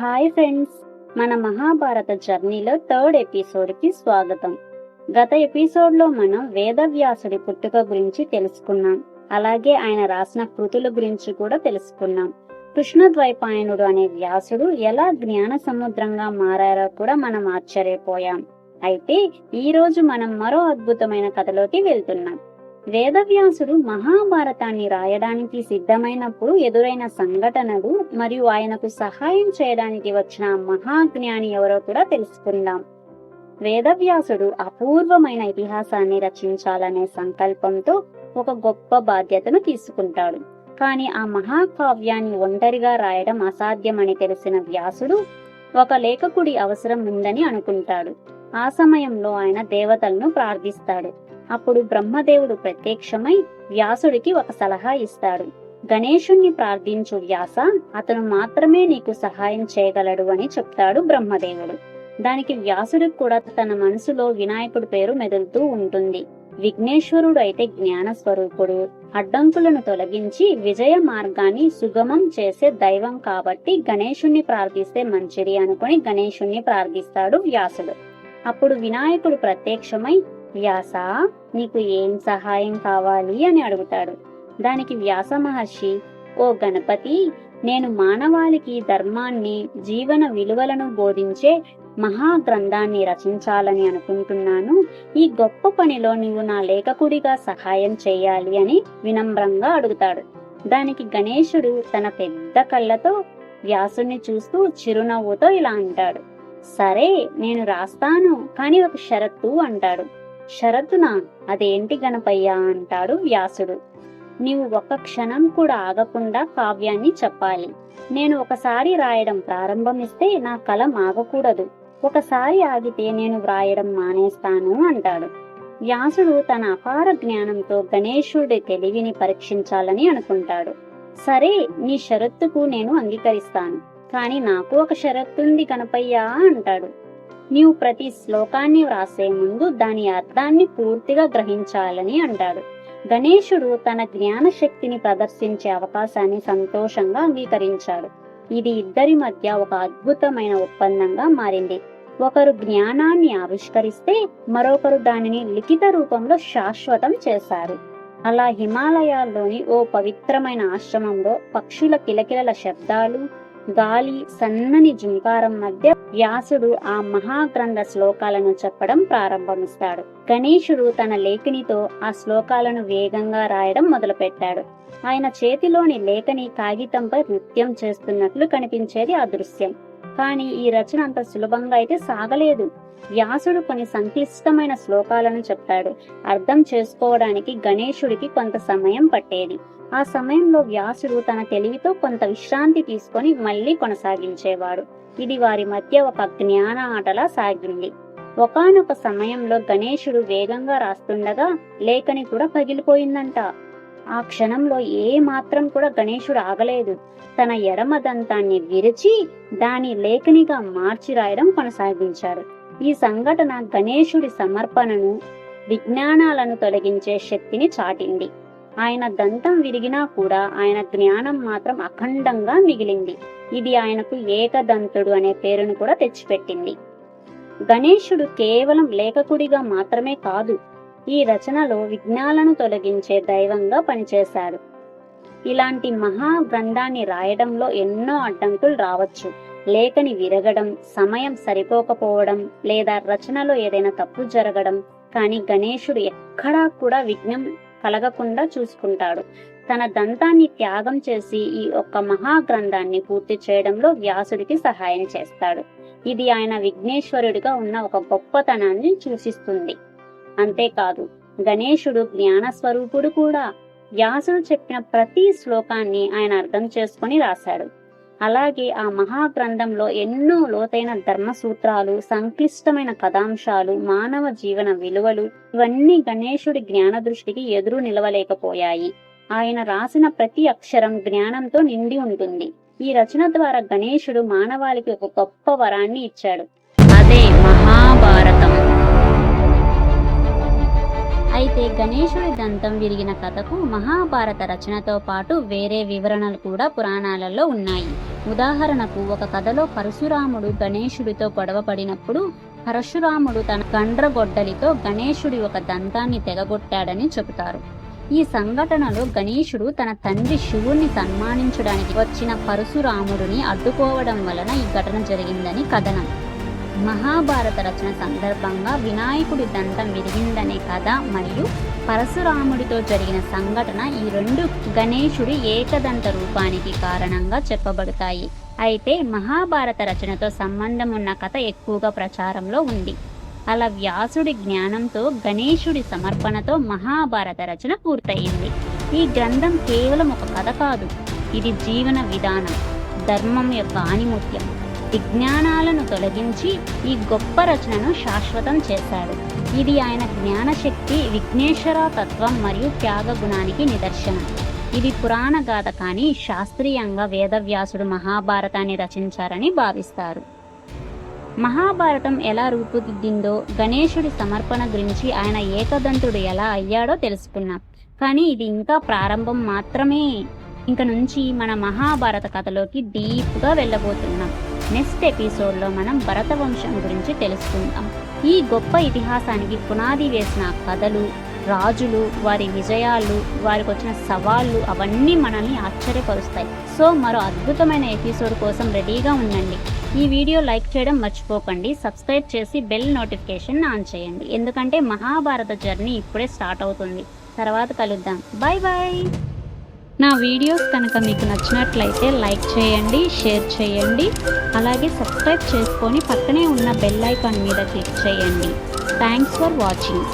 Hi friends మన మహాభారత జర్నీలో third ఎపిసోడ్కి స్వాగతం. గత ఎపిసోడ్లో మనం వేదవ్యాసుడి పుట్టుక గురించి తెలుసుకున్నాం. అలాగే ఆయన రాసిన కృతుల గురించి కూడా తెలుసుకున్నాం. కృష్ణద్వైపాయనుడు అనే వ్యాసుడు ఎలా జ్ఞాన సముద్రంగా మారారో కూడా మనం ఆశ్చర్యపోయాం. అయితే ఈ రోజు మనం మరో అద్భుతమైన కథలోకి వెళ్తున్నాం. వేదవ్యాసుడు మహాభారతాన్ని రాయడానికి సిద్ధమైనప్పుడు ఎదురైన సంఘటనలు మరియు ఆయనకు సహాయం చేయడానికి వచ్చిన మహాజ్ఞాని ఎవరో కూడా తెలుసుకుందాం. వేదవ్యాసుడు అపూర్వమైన ఇతిహాసాన్ని రచించాలనే సంకల్పంతో ఒక గొప్ప బాధ్యతను తీసుకుంటాడు. కానీ ఆ మహాకావ్యాన్ని ఒంటరిగా రాయడం అసాధ్యమని తెలిసిన వ్యాసుడు ఒక లేఖకుడి అవసరం ఉందని అనుకుంటాడు. ఆ సమయంలో ఆయన దేవతలను ప్రార్థిస్తాడు. అప్పుడు బ్రహ్మదేవుడు ప్రత్యక్షమై వ్యాసుడికి ఒక సలహా ఇస్తాడు. గణేశుణ్ణి ప్రార్థించు వ్యాస అతను మాత్రమే నీకు సహాయం చేయగలడు అని చెప్తాడు బ్రహ్మదేవుడు. దానికి వ్యాసుడికి కూడా తన మనసులో వినాయకుడి పేరు మెదులుతూ ఉంటుంది. విఘ్నేశ్వరుడు అయితే జ్ఞాన స్వరూపుడు అడ్డంకులను తొలగించి విజయ మార్గాన్ని సుగమం చేసే దైవం కాబట్టి గణేశుణ్ణి ప్రార్థిస్తే మంచిది అనుకుని గణేశుణ్ణి ప్రార్థిస్తాడు వ్యాసుడు. అప్పుడు వినాయకుడు ప్రత్యక్షమై వ్యాస నీకు ఏం సహాయం కావాలి అని అడుగుతాడు. దానికి వ్యాస మహర్షి ఓ గణపతి నేను మానవాళికి ధర్మాన్ని జీవన విలువలను బోధించే మహాగ్రంథాన్ని రచించాలని అనుకుంటున్నాను. ఈ గొప్ప పనిలో నువ్వు నా లేఖకుడిగా సహాయం చేయాలి అని వినమ్రంగా అడుగుతాడు. దానికి గణేశుడు తన పెద్ద కళ్ళతో వ్యాసుని చూస్తూ చిరునవ్వుతో ఇలా అంటాడు. సరే నేను రాస్తాను కానీ ఒక షరత్తు అంటాడు. షరతునా అదేంటి గణపయ్య అంటాడు వ్యాసుడు. నీవు ఒక క్షణం కూడా ఆగకుండా కావ్యాన్ని చెప్పాలి. నేను ఒకసారి రాయడం ప్రారంభమిస్తే నా కలం ఆగకూడదు ఒకసారి ఆగితే నేను వ్రాయడం మానేస్తాను అంటాడు. వ్యాసుడు తన అపార జ్ఞానంతో గణేశుడి తెలివిని పరీక్షించాలని అనుకుంటాడు. సరే నీ షరత్తుకు నేను అంగీకరిస్తాను. కాని నాకు ఒక షరత్తుంది గణపయ్యా అంటాడు. నీవు ప్రతి శ్లోకాన్ని వ్రాసే ముందు దాని అర్థాన్ని పూర్తిగా గ్రహించాలని అంటాడు. గణేశుడు తన జ్ఞాన శక్తిని ప్రదర్శించే అవకాశాన్ని సంతోషంగా అంగీకరించాడు. ఇది ఇద్దరి మధ్య ఒక అద్భుతమైన ఒప్పందంగా మారింది. ఒకరు జ్ఞానాన్ని ఆవిష్కరిస్తే మరొకరు దానిని లిఖిత రూపంలో శాశ్వతం చేశారు. అలా హిమాలయాల్లోని ఓ పవిత్రమైన ఆశ్రమంలో పక్షుల కిలకిలల శబ్దాలు గాలి సన్నని జుంకారం మధ్య వ్యాసుడు ఆ మహాగ్రంథ శ్లోకాలను చెప్పడం ప్రారంభమిస్తాడు. గణేశుడు తన లేఖనితో ఆ శ్లోకాలను వేగంగా రాయడం మొదలుపెట్టాడు. ఆయన చేతిలోని లేఖని కాగితంపై నృత్యం చేస్తున్నట్లు కనిపించేది ఆ దృశ్యం. కానీ ఈ రచన అంత సులభంగా అయితే సాగలేదు. వ్యాసుడు కొన్ని సంక్లిష్టమైన శ్లోకాలను చెప్పాడు అర్థం చేసుకోవడానికి గణేశుడికి కొంత సమయం పట్టేది. ఆ సమయంలో వ్యాసుడు తన తెలివితో కొంత విశ్రాంతి తీసుకొని మళ్ళీ కొనసాగించేవాడు. ఇది వారి మధ్య ఒక జ్ఞాన ఆటలా సాగింది. ఒకనొక సమయంలో గణేశుడు వేగంగా రాస్తుండగా లేఖని కూడా పగిలిపోయిందంట. ఆ క్షణంలో ఏ మాత్రం కూడా గణేశుడు ఆగలేదు. తన ఎడమ దంతాన్ని విరిచి దాని లేఖనిగా మార్చి రాయడం కొనసాగించారు ఈ సంఘటన గణేశుడి సమర్పణను విజ్ఞానాలను తొలగించే శక్తిని చాటింది. ఆయన దంతం విరిగినా కూడా ఆయన జ్ఞానం మాత్రం అఖండంగా మిగిలింది. ఇది ఆయనకు ఏకదంతుడు అనే పేరును కూడా తెచ్చిపెట్టింది. గణేశుడు కేవలం లేఖకుడిగా మాత్రమే కాదు ఈ రచనలో విఘ్నాలను తొలగించే దైవంగా పనిచేశాడు. ఇలాంటి మహా గ్రంథాన్ని రాయడంలో ఎన్నో అడ్డంకులు రావచ్చు. లేఖని విరగడం సమయం సరిపోకపోవడం లేదా రచనలో ఏదైనా తప్పు జరగడం కానీ గణేశుడు ఎక్కడా కూడా విఘ్నం కలగకుండా చూసుకుంటాడు. తన దంతాన్ని త్యాగం చేసి ఈ ఒక్క మహా గ్రంథాన్ని పూర్తి చేయడంలో వ్యాసుడికి సహాయం చేస్తాడు. ఇది ఆయన విఘ్నేశ్వరుడిగా ఉన్న ఒక గొప్పతనాన్ని సూచిస్తుంది. అంతేకాదు గణేశుడు జ్ఞాన స్వరూపుడు కూడా. వ్యాసుడు చెప్పిన ప్రతి శ్లోకాన్ని ఆయన అర్థం చేసుకొని రాశాడు. అలాగే ఆ మహాగ్రంథంలో ఎన్నో లోతైన ధర్మ సూత్రాలు సంక్లిష్టమైన కథాంశాలు మానవ జీవన విలువలు ఇవన్నీ గణేశుడి జ్ఞాన దృష్టికి ఎదురు నిలవలేకపోయాయి. ఆయన రాసిన ప్రతి అక్షరం జ్ఞానంతో నిండి ఉంటుంది. ఈ రచన ద్వారా గణేశుడు మానవాళికి ఒక గొప్ప వరాన్ని ఇచ్చాడు. అదే మహాభారతం. అయితే గణేశుడి దంతం విరిగిన కథకు మహాభారత రచనతో పాటు వేరే వివరణలు కూడా పురాణాలలో ఉన్నాయి. ఉదాహరణకు ఒక కథలో పరశురాముడు గణేశుడితో గొడవ పడినప్పుడు పరశురాముడు తన గండ్రగొడ్డలితో గణేశుడి ఒక దంతాన్ని తెగగొట్టాడని చెబుతారు. ఈ సంఘటనలో గణేశుడు తన తండ్రి శివుణ్ణి సన్మానించడానికి వచ్చిన పరశురాముడిని అడ్డుకోవడం వలన ఈ ఘటన జరిగిందని కథనం. మహాభారత రచన సందర్భంగా వినాయకుడి దంతం విరిగిందనే కథ మరియు పరశురాముడితో జరిగిన సంఘటన ఈ రెండు గణేశుడి ఏకదంత రూపానికి కారణంగా చెప్పబడతాయి. అయితే మహాభారత రచనతో సంబంధం ఉన్న కథ ఎక్కువగా ప్రచారంలో ఉంది. అలా వ్యాసుడి జ్ఞానంతో గణేశుడి సమర్పణతో మహాభారత రచన పూర్తయింది. ఈ గ్రంథం కేవలం ఒక కథ కాదు ఇది జీవన విధానం ధర్మం యొక్క ఆనిముత్యం. విజ్ఞానాలను తొలగించి ఈ గొప్ప రచనను శాశ్వతం చేశాడు. ఇది ఆయన జ్ఞానశక్తి విఘ్నేశ్వర తత్వం మరియు త్యాగ గుణానికి నిదర్శనం. ఇది పురాణ గాథ కానీ శాస్త్రీయంగా వేదవ్యాసుడు మహాభారతాన్ని రచించారని భావిస్తారు. మహాభారతం ఎలా రూపుదిద్దిందో గణేశుడి సమర్పణ గురించి ఆయన ఏకదంతుడు ఎలా అయ్యాడో తెలుసుకున్నాం. కానీ ఇది ఇంకా ప్రారంభం మాత్రమే. ఇంక నుంచి మన మహాభారత కథలోకి డీప్గా వెళ్ళబోతున్నాం. నెక్స్ట్ ఎపిసోడ్లో మనం భరత వంశం గురించి తెలుసుకుందాం. ఈ గొప్ప ఇతిహాసానికి పునాది వేసిన కథలు రాజులు వారి విజయాలు వారికి వచ్చిన సవాళ్ళు అవన్నీ మనల్ని ఆశ్చర్యపరుస్తాయి. సో మరో అద్భుతమైన ఎపిసోడ్ కోసం రెడీగా ఉండండి. ఈ వీడియో లైక్ చేయడం మర్చిపోకండి. సబ్స్క్రైబ్ చేసి బెల్ నోటిఫికేషన్ ఆన్ చేయండి. ఎందుకంటే మహాభారత జర్నీ ఇప్పుడే స్టార్ట్ అవుతుంది. తర్వాత కలుద్దాం. బాయ్ బాయ్ నా వీడియోస్ కనుక మీకు నచ్చినట్లయితే లైక్ చేయండి షేర్ చేయండి. అలాగే సబ్స్క్రైబ్ చేసుకొని పక్కనే ఉన్న బెల్ ఐకాన్ మీద క్లిక్ చేయండి. Thanks for watching